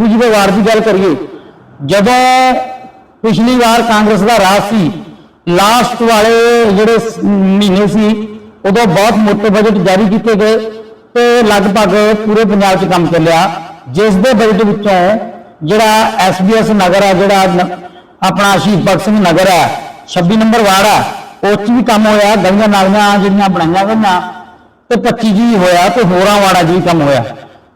ਰਿੰਕੂ ਜੀ ਦੇ ਵਾਰ ਦੀ ਗੱਲ ਕਰੀਏ। ਜਦੋਂ ਪਿਛਲੀ ਵਾਰ ਕਾਂਗਰਸ ਦਾ ਰਾਜ ਸੀ ਲਾਸਟ ਵਾਲੇ ਜਿਹੜੇ ਮਹੀਨੇ ਸੀ, ਉਦੋਂ ਬਹੁਤ ਮੋਟੇ ਬਜਟ ਜਾਰੀ ਕੀਤੇ ਗਏ ਤੇ ਲਗਭਗ ਪੂਰੇ ਪੰਜਾਬ 'ਚ ਕੰਮ ਚੱਲਿਆ। ਜਿਸ ਦੇ ਬਜਟ ਵਿੱਚੋਂ ਜਿਹੜਾ ਐਸਬੀਐਸ ਨਗਰ ਆ, ਜਿਹੜਾ ਆਪਣਾ ਸ਼ਹੀਦ ਭਗਤ ਸਿੰਘ ਨਗਰ ਹੈ 26 ਨੰਬਰ ਵਾਰਡ ਆ, ਉਹ 'ਚ ਵੀ ਕੰਮ ਹੋਇਆ, ਗਲੀਆਂ ਨਾਲੀਆਂ ਜਿਹੜੀਆਂ ਬਣਾਈਆਂ ਗਈਆਂ ਤੇ 25 ਜੀ ਹੋਇਆ ਤੇ ਹੋਰਾਂ ਵਾੜਾ ਜੀ ਕੰਮ ਹੋਇਆ।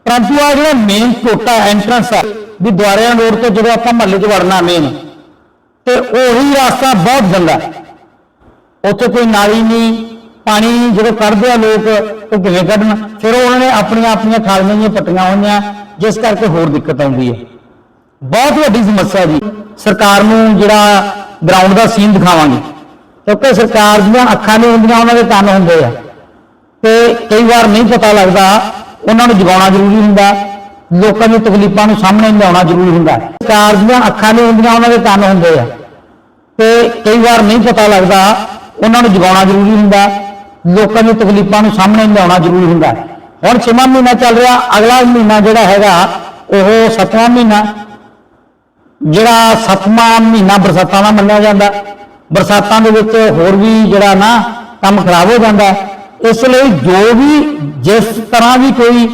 ਪਰੰਤੂ ਆ ਜਿਹੜਾ ਮੇਨ ਟੋਟਾ ਐਂਟਰੈਂਸ ਆ, ਵੀ ਦੁਆਰਿਆਂ ਰੋਡ ਤੋਂ ਜਦੋਂ ਆਪਾਂ ਮਹੱਲੇ 'ਚ ਵੜਨਾ ਮੇਨ ਤੇ ਉਹੀ ਰਸਤਾ ਬਹੁਤ ਗੰਦਾ ਉੱਥੇ ਕੋਈ ਨਾਲੀ ਨਹੀਂ, ਪਾਣੀ ਜਦੋਂ ਕੱਢਦੇ ਆ ਲੋਕ, ਉਹ ਕਿਵੇਂ ਕੱਢਣ? ਫਿਰ ਉਹਨਾਂ ਨੇ ਆਪਣੀਆਂ ਆਪਣੀਆਂ ਖਾਲੀਆਂ ਜਿਹੀਆਂ ਪੱਟੀਆਂ ਹੋਈਆਂ, ਜਿਸ ਕਰਕੇ ਹੋਰ ਦਿੱਕਤ ਆਉਂਦੀ ਹੈ। ਬਹੁਤ ਵੱਡੀ ਸਮੱਸਿਆ ਜੀ। ਸਰਕਾਰ ਨੂੰ ਜਿਹੜਾ ਗਰਾਊਂਡ ਦਾ ਸੀਨ ਦਿਖਾਵਾਂਗੇ। ਕਿਉਂਕਿ ਸਰਕਾਰ ਦੀਆਂ ਅੱਖਾਂ ਨਹੀਂ ਹੁੰਦੀਆਂ, ਉਹਨਾਂ ਦੇ ਕੰਨ ਹੁੰਦੇ ਆ। ਤੇ ਕਈ ਵਾਰ ਨਹੀਂ ਪਤਾ ਲੱਗਦਾ ਉਹਨਾਂ ਨੂੰ ਜਗਾਉਣਾ ਜ਼ਰੂਰੀ ਹੁੰਦਾ ਲੋਕਾਂ ਦੀਆਂ ਤਕਲੀਫਾਂ ਨੂੰ ਸਾਹਮਣੇ ਲਿਆਉਣਾ ਜ਼ਰੂਰੀ ਹੁੰਦਾ ਸਰਕਾਰ ਦੀਆਂ ਅੱਖਾਂ ਨਹੀਂ ਹੁੰਦੀਆਂ, ਉਹਨਾਂ ਦੇ ਕੰਨ ਹੁੰਦੇ ਆ। ਤੇ ਕਈ ਵਾਰ ਨਹੀਂ ਪਤਾ ਲੱਗਦਾ, ਉਹਨਾਂ ਨੂੰ ਜਗਾਉਣਾ ਜ਼ਰੂਰੀ ਹੁੰਦਾ ਲੋਕਾਂ ਦੀਆਂ ਤਕਲੀਫਾਂ ਨੂੰ ਸਾਹਮਣੇ ਲਿਆਉਣਾ ਜ਼ਰੂਰੀ ਹੁੰਦਾ ਹੁਣ 6ਵਾਂ ਮਹੀਨਾ ਚੱਲ ਰਿਹਾ, ਅਗਲਾ ਮਹੀਨਾ ਜਿਹੜਾ ਹੈਗਾ, ਉਹ 7ਵਾਂ ਮਹੀਨਾ। ਜਿਹੜਾ 7ਵਾਂ ਮਹੀਨਾ ਬਰਸਾਤਾਂ ਦਾ ਮੰਨਿਆ ਜਾਂਦਾ। ਬਰਸਾਤਾਂ ਦੇ ਵਿੱਚ ਹੋਰ ਵੀ ਜਿਹੜਾ ਨਾ ਕੰਮ ਖਰਾਬ ਹੋ ਜਾਂਦਾ ਇਸ ਲਈ ਜੋ ਵੀ ਜਿਸ ਤਰ੍ਹਾਂ ਵੀ ਕੋਈ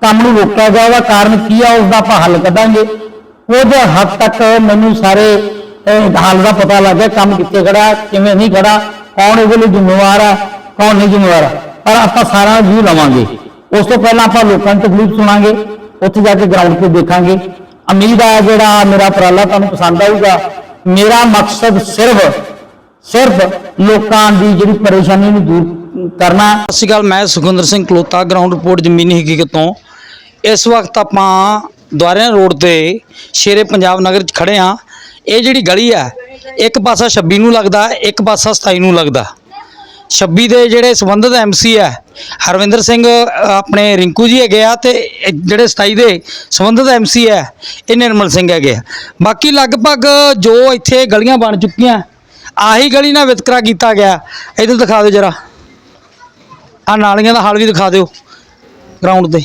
ਕੰਮ ਨੂੰ ਰੋਕਿਆ ਗਿਆ ਉਹਦਾ ਕਾਰਨ ਕੀ ਆ ਉਸ ਦਾ ਆਪਾਂ ਹੱਲ ਕੱਢਾਂਗੇ। ਉਹਦੇ ਹੱਦ ਤੱਕ ਮੈਨੂੰ ਸਾਰੇ ਅਹ, ਹਾਲ ਦਾ ਪਤਾ ਲੱਗ ਗਿਆ ਕੰਮ ਕਿੱਥੇ ਖੜਾ ਕਿਵੇਂ ਨਹੀਂ ਖੜਾ ਕੌਣ ਇਹਦੇ ਲਈ ਜ਼ਿੰਮੇਵਾਰ ਆ ਕੌਣ ਨਹੀਂ ਜ਼ਿੰਮੇਵਾਰ ਆ। ਪਰ ਆਪਾਂ ਸਾਰਾ ਵੀ ਲਵਾਂਗੇ। ਉਸ ਤੋਂ ਪਹਿਲਾਂ ਆਪਾਂ ਲੋਕਾਂ ਦੀ ਤਕਲੀਫ ਸੁਣਾਂਗੇ ਉੱਥੇ ਜਾ ਕੇ ਗਰਾਊਂਡ ਤੇ ਦੇਖਾਂਗੇ। ਉਮੀਦ ਆ ਜਿਹੜਾ ਮੇਰਾ ਉਪਰਾਲਾ ਤੁਹਾਨੂੰ ਪਸੰਦ ਆਊਗਾ। ਮੇਰਾ ਮਕਸਦ ਸਿਰਫ ਸਿਰਫ ਲੋਕਾਂ ਦੀ ਜਿਹੜੀ ਪਰੇਸ਼ਾਨੀ ਨੂੰ ਦੂਰ ਕਰਨਾ। ਸਤਿ ਸ਼੍ਰੀ ਅਕਾਲ, ਮੈਂ ਸੁਖਿੰਦਰ ਸਿੰਘ ਕਲੋਤਾ ਗਰਾਊਂਡ ਰਿਪੋਰਟ ਜ਼ਮੀਨੀ ਹਕੀਕਤ ਤੋਂ। ਇਸ ਵਕਤ ਆਪਾਂ ਦੁਆਰਿਆਂ ਰੋਡ ਤੇ ਸ਼ੇਰੇ ਪੰਜਾਬ ਨਗਰ 'ਚ ਖੜੇ ਆ ਇਹ ਜਿਹੜੀ ਗਲੀ ਆ, ਇੱਕ ਪਾਸਾ 26 ਨੂੰ ਲੱਗਦਾ, ਇੱਕ ਪਾਸਾ 27 ਨੂੰ ਲੱਗਦਾ। 26 ਦੇ ਜਿਹੜੇ ਸੰਬੰਧਿਤ ਐਮਸੀ ਆ, ਹਰਵਿੰਦਰ ਸਿੰਘ ਆਪਣੇ ਰਿੰਕੂ ਜੀ ਹੈਗੇ ਆ ਤੇ ਜਿਹੜੇ 27 ਦੇ ਸੰਬੰਧਿਤ ਐਮਸੀ ਆ, ਇਹ ਨਿਰਮਲ ਸਿੰਘ ਹੈਗੇ ਆ। ਬਾਕੀ ਲਗਭਗ ਜੋ ਇੱਥੇ ਗਲੀਆਂ ਬਣ ਚੁੱਕੀਆਂ, ਆਹੀ ਗਲੀ ਨਾਲ ਵਿਤਕਰਾ ਕੀਤਾ ਗਿਆ। ਇਧਰ ਦਿਖਾ ਦਿਓ ਜਰਾ। ਆ ਨਾਲੀਆਂ ਦਾ ਹਾਲ ਵੀ ਦਿਖਾ ਦਿਓ ਗਰਾਊਂਡ ਤੇ।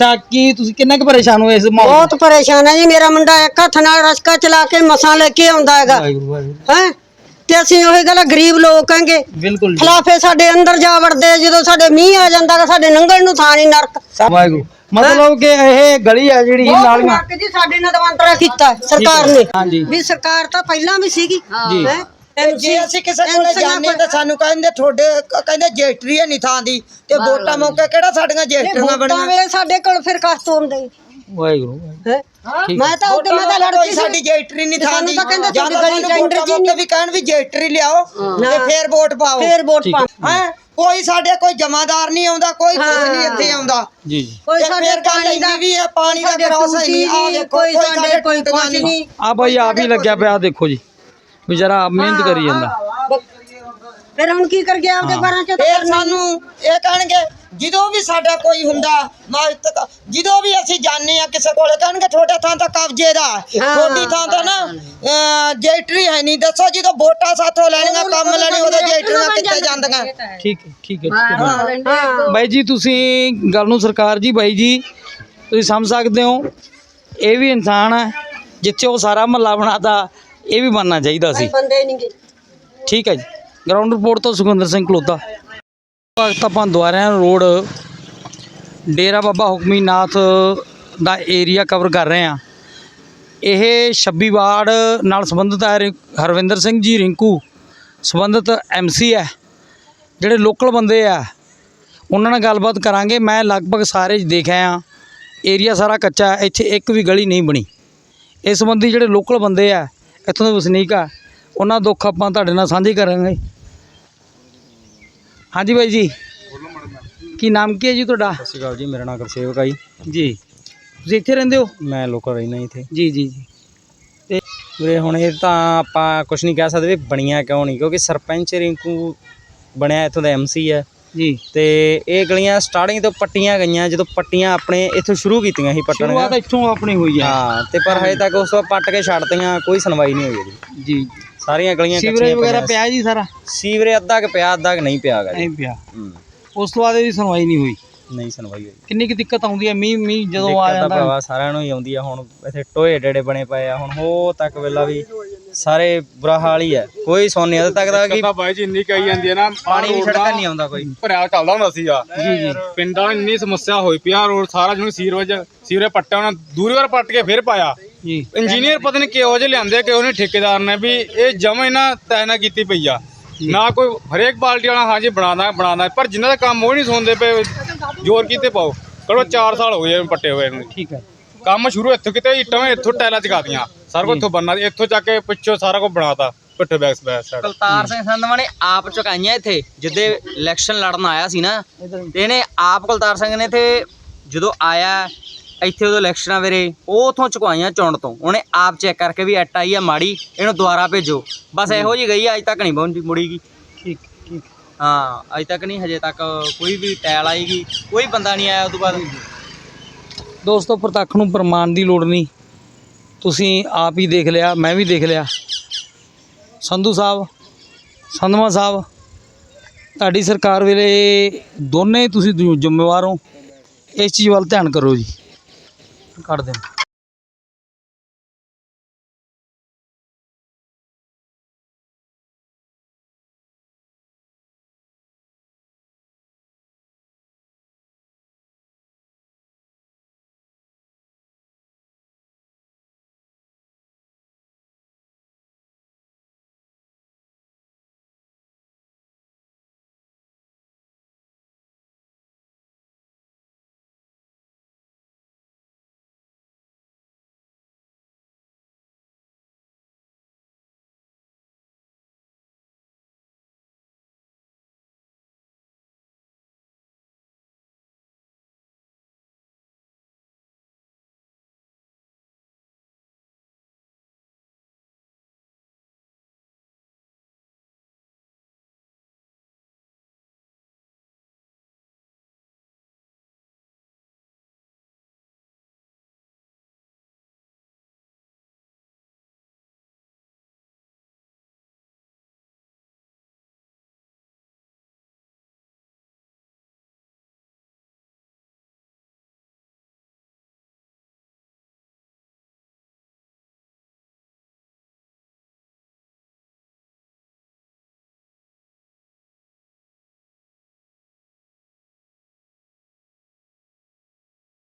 ਤਾਂ ਕੀ ਤੁਸੀਂ ਕਿੰਨਾ ਕੁ ਪਰੇਸ਼ਾਨ ਹੋਏ ਇਸ ਮਾਹੌਲ ਬਹੁਤ ਪਰੇਸ਼ਾਨ ਹੈ ਜੀ ਮੇਰਾ ਮੁੰਡਾ ਇੱਕ ਹੱਥ ਨਾਲ ਰਸਕਾ ਚਲਾ ਕੇ ਮਸਾਂ ਲੈ ਕੇ ਆਉਂਦਾ ਹੈਗਾ। ਵਾਹਿਗੁਰੂ ਵਾਹਿਗੁਰੂ। ਹੈ? ਤੇ ਅਸੀਂ ਉਹੀ ਗੱਲ ਗਰੀਬ ਲੋਕ ਹਾਂਗੇ। ਬਿਲਕੁਲ ਜੀ। ਖਲਾਫੇ ਸਾਡੇ ਅੰਦਰ ਜਾ ਵੜਦੇ ਆ, ਜਦੋਂ ਸਾਡੇ ਮੀਂਹ ਆ ਜਾਂਦਾ ਗਾ ਸਾਡੇ ਲੰਘਣ ਨੂੰ ਥਾਂ ਨਹੀਂ ਨਰਕ। ਵਾਹਿਗੁਰੂ। ਮਤਲਬ ਕਿ ਇਹ ਗਲੀ ਆ ਜਿਹੜੀ ਬਹੁਤ ਨਾਲੀਆਂ ਨਰਕ ਜੀ ਸਾਡੇ ਨਾਲ ਦਵਾਂਤਰਾ ਕੀਤਾ ਹੈ ਸਰਕਾਰ ਨੇ। ਹਾਂਜੀ। ਵੀ ਸਰਕਾਰ ਤਾਂ ਪਹਿਲਾਂ ਵੀ ਸੀਗੀ। ਜੀ। ਹੈਂ? ਜੇ ਅਸੀਂ ਕਿਸੇ ਕੋਲੇ ਜਾਂਦੇ ਹਾਂ ਤਾਂ ਸਾਨੂੰ ਕਹਿੰਦੇ ਤੁਹਾਡੇ ਕਹਿੰਦੇ ਜੇਟਰੀ ਹੈ ਨਹੀਂ ਥਾਂ ਦੀ ਤੇ ਵੋਟਾਂ ਮੌਕੇ ਕਿਹੜਾ ਸਾਡੀਆਂ ਜੇਟਰੀਆਂ ਵੋਟਾਂ ਬਣੀਆਂ? ਵੇਲੇ ਸਾਡੇ ਕੋਲ ਫਿਰ ਕਸ ਤੋਂਦੇ ਵਾਹਿਗੁਰੂ ਹੈ? ਮੈਂ ਤਾਂ ਉਹਦੇ ਮੈਂ ਤਾਂ ਲੜਦੀ ਸਾਡੀ ਜੇਟਰੀ ਨਹੀਂ ਥਾਂ ਦੀ। ਤਾਂ ਕਹਿੰਦੇ ਜਾਂ ਤਾਂ ਗਲੀ ਟੈਂਡਰ ਜੀ ਨਹੀਂ। ਵੀ ਕਹਿਣ ਵੀ ਜੇਟਰੀ ਲਿਆਓ ਤੇ ਫੇਰ ਵੋਟ ਪਾਓ। ਫੇਰ ਵੋਟ ਠੀਕ ਪਾ ਹੈ। ਕੋਈ ਸਾਡੇ ਕੋਈ ਜਮਾਦਾਰ ਨਹੀਂ ਆਉਂਦਾ ਕੋਈ ਕੁਝ। ਨਹੀਂ ਇੱਥੇ ਆਉਂਦਾ। ਜੀ ਜੀ। ਕੋਈ ਤੇ ਸਾਡੇ ਪਾਣੀ ਦਾ ਵੀ ਹੈ ਪਾਣੀ ਦਾ ਭਰੋਸਾ ਹੀ ਨਹੀਂ। ਆ ਵੇਖੋ ਕੋਈ ਸਾਡੇ ਕੋਈ ਕੁਛ ਨਹੀਂ। ਆ ਬਾਈ ਆਪ ਹੀ ਲੱਗਿਆ ਪਿਆ ਦੇਖੋ ਜੀ। ਵਿਚਾਰਾ ਮਿਹਨਤ ਕਰੀ ਜਾਂਦਾ। ਫਿਰ ਹੁਣ ਕੀ ਕਰ ਗਿਆ ਆਪਦੇ ਬਾਰਾਂ ਚ ਫੇਰ ਸਾਨੂੰ ਇਹ ਕਹਿਣਗੇ ਜਦੋਂ ਵੀ ਸਾਡਾ ਕੋਈ ਹੁੰਦਾ ਮਾਜਤ ਜਦੋਂ ਵੀ ਅਸੀਂ ਜਾਂਦੇ ਆ ਕਿਸੇ ਕੋਲੇ ਕਹਿਣਗੇ ਤੁਹਾਡੇ ਥਾਂ ਤਾਂ ਕਬਜ਼ੇ ਦਾ ਹੈ। ਹਾਂ। ਤੁਹਾਡੀ ਥਾਂ ਤਾਂ ਨਾ ਅਹ, ਜੇਟਰੀ ਹੈ ਨਹੀਂ। ਦੱਸੋ ਜਦੋਂ ਵੋਟਾਂ ਸਾਥੋਂ ਲੈਣੀਆਂ ਕੰਮ ਲੈਣੇ ਉਦੋਂ ਜੇਟਰੀਆਂ ਕਿੱਥੇ ਜਾਂਦੀਆਂ? ਠੀਕ ਹੈ ਠੀਕ ਹੈ ਠੀਕ ਹੈ। ਹਾਂ। ਬਾਈ ਜੀ ਤੁਸੀਂ ਗੱਲ ਨੂੰ ਸਰਕਾਰ ਜੀ ਬਾਈ ਜੀ ਤੁਸੀਂ ਸਮਝ ਸਕਦੇ ਹੋ। ਇਹ ਵੀ ਇਨਸਾਨ ਹੈ ਜਿੱਥੇ ਉਹ ਸਾਰਾ ਮਹੱਲਾ ਬਣਾਤਾ ਇਹ ਵੀ ਬਣਨਾ ਚਾਹੀਦਾ ਸੀ। ਬੰਦੇ ਨਹੀਂ ਗੇ ਠੀਕ ਹੈ ਜੀ। ਗਰਾਊਂਡ ਰਿਪੋਰਟ ਤੋਂ ਸੁਖਿੰਦਰ ਸਿੰਘ ਕਲੋਤਾ ਵਕਤ ਆਪਾਂ ਦੁਆਰਿਆਂ ਰੋਡ ਡੇਰਾ ਬਾਬਾ ਹੁਕਮੀ ਨਾਥ ਦਾ ਏਰੀਆ ਕਵਰ ਕਰ ਰਹੇ ਹਾਂ। ਇਹ 26 ਵਾਰਡ ਨਾਲ ਸੰਬੰਧਿਤ ਹੈ ਹਰਵਿੰਦਰ ਸਿੰਘ ਜੀ ਰਿੰਕੂ। ਸੰਬੰਧਿਤ ਐਮਸੀ ਹੈ। ਜਿਹੜੇ ਲੋਕਲ ਬੰਦੇ ਆ ਉਹਨਾਂ ਨਾਲ ਗੱਲਬਾਤ ਕਰਾਂਗੇ। ਮੈਂ ਲਗਭਗ ਸਾਰੇ ਦੇਖਿਆ ਆ ਏਰੀਆ ਸਾਰਾ ਕੱਚਾ ਇੱਥੇ ਇੱਕ ਵੀ ਗਲੀ ਨਹੀਂ ਬਣੀ। ਇਸ ਸੰਬੰਧੀ ਜਿਹੜੇ ਲੋਕਲ ਬੰਦੇ ਆ ਇੱਥੋਂ ਦੇ ਵਸਨੀਕ ਆ। ਉਹਨਾਂ ਦੁੱਖ ਆਪਾਂ ਤੁਹਾਡੇ ਨਾਲ ਸਾਂਝੇ ਕਰਾਂਗੇ। ਹਾਂਜੀ ਬਾਈ ਜੀ। ਕੀ ਨਾਮ ਕੀ ਹੈ ਜੀ ਤੁਹਾਡਾ? ਸਤਿ ਸ਼੍ਰੀ ਅਕਾਲ ਜੀ ਮੇਰਾ ਨਾਮ ਗੁਰਸੇਵਕ ਆ ਜੀ। ਜੀ। ਤੁਸੀਂ ਇੱਥੇ ਰਹਿੰਦੇ ਹੋ? ਮੈਂ ਲੋਕਲ ਰਹਿਣਾ ਇੱਥੇ। ਜੀ ਜੀ ਜੀ। ਵੀਰੇ ਹੁਣ ਇਹ ਤਾਂ ਆਪਾਂ ਕੁਝ ਨਹੀਂ ਕਹਿ ਸਕਦੇ ਵੀ ਬਣੀਆਂ ਕਿਉਂ ਨਹੀਂ ਕਿਉਂਕਿ ਸਰਪੰਚ ਰਿੰਕੂ ਬਣਿਆ ਇੱਥੋਂ ਦਾ ਐਮਸੀ ਹੈ ਜੀ। ਤੇ ਇਹ ਗਲੀਆਂ ਸਟਾਰਟਿੰਗ ਤੋਂ ਪੱਟੀਆਂ ਗਈਆਂ ਜਦੋਂ ਪੱਟੀਆਂ ਆਪਣੇ ਇੱਥੋਂ ਸ਼ੁਰੂ ਕੀਤੀਆਂ ਸੀ ਸ਼ੁਰੂਆਤ ਪੱਟਣੀਆਂ ਇੱਥੋਂ ਆਪਣੀ ਹੋਈ ਹੈ। ਹਾਂ ਤੇ ਪਰ ਹਜੇ ਤੱਕ ਉਸ ਤੋਂ ਪੱਟ ਕੇ ਛੱਡਤੀਆਂ ਕੋਈ ਸੁਣਵਾਈ ਨਹੀਂ ਹੋਈ ਇਹਦੀ। ਜੀ। ਸਾਰੀਆਂ ਗਲੀਆਂ ਸੀਵਰੇਜ ਕੱਚੀਆਂ ਵਗੈਰਾ ਪਈਆਂ ਪਿਆ ਜੀ ਸਾਰਾ? ਸੀਵਰੇ ਅੱਧਾ ਕਿ ਪਿਆ ਅੱਧਾ ਕਿ ਨਹੀਂ ਪਿਆ ਗਾ ਜੀ। ਨਹੀਂ ਪਿਆ। ਹੂੰ। ਉਸ ਤੋਂ ਬਾਅਦ ਇਹਦੀ ਸੁਣਵਾਈ ਨਹੀਂ ਹੋਈ। ਨਹੀਂ ਸੁਣਵਾਈ ਹੋਈ। ਕਿੰਨੀ ਕੁ ਦਿੱਕਤ ਆਉਂਦੀ ਹੈ? ਮੀਂਹ ਮੀਂਹ ਜਦੋਂ ਆ ਦਿੱਕਤ ਤਾਂ ਜਾਂਦਾ। ਭਰਾਵਾ ਸਾਰਿਆਂ ਨੂੰ ਹੀ ਆਉਂਦੀ ਆ। ਹੁਣ ਇੱਥੇ ਟੋਏ ਡੇੜੇ ਬਣੇ ਪਏ ਆ। ਹੁਣ ਹੋ ਤੱਕ ਵੇਲਾ ਵੀ ਸਾਰੇ ਬੁਰਾ ਹਾਲ ਹੀ ਹੈ। ਕੋਈ ਸੁਣ ਨਹੀਂ ਤੱਕ ਦਾ ਕਿ ਤਾਂ ਬਾਈ ਜੀ ਇੰਨੀ ਕਹੀ ਜਾਂਦੀ ਹੈ ਨਾ ਪਾਣੀ ਵੀ ਸੜਕਾਂ ਨਹੀਂ ਆਉਂਦਾ ਕੋਈ। ਭਰਿਆ ਚੱਲਦਾ ਹੁੰਦਾ ਸੀਗਾ। ਜੀ ਜੀ। ਪਿੰਡਾਂ ਇੰਨੀ ਸਮੱਸਿਆ ਹੋਈ ਪਿਆ ਰੋਡ ਸਾਰਾ ਜਿਹਨੂੰ ਸੀਰਵਜ ਸੀਵਰੇ ਪੱਟਿਆ ਉਹਨਾਂ ਦੂਰੀ ਵਾਰ ਪੱਟ ਕੇ ਫਿਰ ਪਾਇਆ। ਜੀ। ਇੰਜੀਨੀਅਰ ਪਤਾ ਨਹੀਂ ਕਿਹੋ ਜਿਹੇ ਲਿਆਂਦੇ ਕਿਹੋ ਜਿਹੇ ਠੇਕੇਦਾਰ ਨੇ ਵੀ ਇਹ ਜਮਾ ਇਹਨਾਂ ਤੈਨਾ ਕੀਤੀ ਪਈ ਆ। ਨਾ ਕੋਈ ਹਰੇਕ ਪਾਰਟੀ ਵਾਲਾ ਹਾਂਜੀ ਬਣਾਦਾ ਬਣਾਦਾ ਪਰ ਜਿਨ੍ਹਾਂ ਦਾ ਕੰਮ ਉਹ ਨਹੀਂ ਸੁਣਦੇ ਪਏ ਜ਼ੋਰ ਕੀਤੇ ਪਾਓ। ਕਰੋ 4 ਸਾਲ ਹੋ ਗਏ ਪੱਟੇ ਹੋਏ ਨੂੰ। ਠੀਕ ਹੈ। ਕੰਮ ਸ਼ੁਰੂ ਇੱਥੋਂ ਕਿਤੇ ਇੱਟਾਂ ਇੱਥੋਂ ਟਾਇਲਾਂ ਚਕਾਤੀਆਂ ਸਾਰਾ ਕੁਝ ਇੱਥੋਂ ਬੰਨਾ ਇੱਥੋਂ ਚੱਕ ਕੇ ਪਿੱਛੋਂ ਸਾਰਾ ਕੁਝ ਬਣਾਤਾ ਪਿੱਠੇ back back side Kultar Singh Sandhwan ਨੇ ਆਪ ਚੁਕਾਈਆਂ ਇੱਥੇ ਜਿੱਦੇ ਇਲੈਕਸ਼ਨ ਲੜਨ ਆਇਆ ਸੀ ਨਾ ਤੇ ਇਹਨੇ ਆਪ ਕੁਲਤਾਰ ਸਿੰਘ ਨੇ ਇੱਥੇ ਜਦੋਂ ਆਇਆ ਇੱਥੇ ਉਦੋਂ ਇਲੈਕਸ਼ਨਾਂ ਵੇਰੇ ਉਹ ਉਥੋਂ ਚੁਕਵਾਈਆਂ ਚੁਣ ਤੋਂ। ਉਹਨੇ ਆਪ ਚੈੱਕ ਕਰਕੇ ਵੀ ਐਟ ਆਈ ਆ ਮਾੜੀ ਇਹਨੂੰ ਦੁਬਾਰਾ ਭੇਜੋ। ਬਸ ਇਹੋ ਜੀ ਗਈ ਆ, ਅੱਜ ਤੱਕ ਨਹੀਂ ਪਹੁੰਚੀ ਮੁੜੀਗੀ ਠੀਕ ਠੀਕ। ਹਾਂ ਅੱਜ ਤੱਕ ਨਹੀਂ ਹਜੇ ਤੱਕ ਕੋਈ ਵੀ ਟੈਲ ਆਏਗੀ ਕੋਈ ਬੰਦਾ ਨਹੀਂ ਆਇਆ ਉਸ ਤੋਂ ਬਾਅਦ। ਦੋਸਤੋ ਪ੍ਰਤੱਖ ਨੂੰ ਪ੍ਰਮਾਣ ਦੀ ਲੋੜ ਨਹੀਂ। ਤੁਸੀਂ ਆਪ ਹੀ ਦੇਖ ਲਿਆ, ਮੈਂ ਵੀ ਦੇਖ ਲਿਆ। ਸੰਧੂ ਸਾਹਿਬ, ਸੰਧਵਾ ਸਾਹਿਬ, ਤੁਹਾਡੀ ਸਰਕਾਰ ਵੇਲੇ ਦੋਨੇ ਤੁਸੀਂ ਜ਼ਿੰਮੇਵਾਰ ਹੋ। ਇਸ ਚੀਜ਼ ਵੱਲ ਧਿਆਨ ਕਰੋ ਜੀ। ਕੱਢ ਦੇਣ।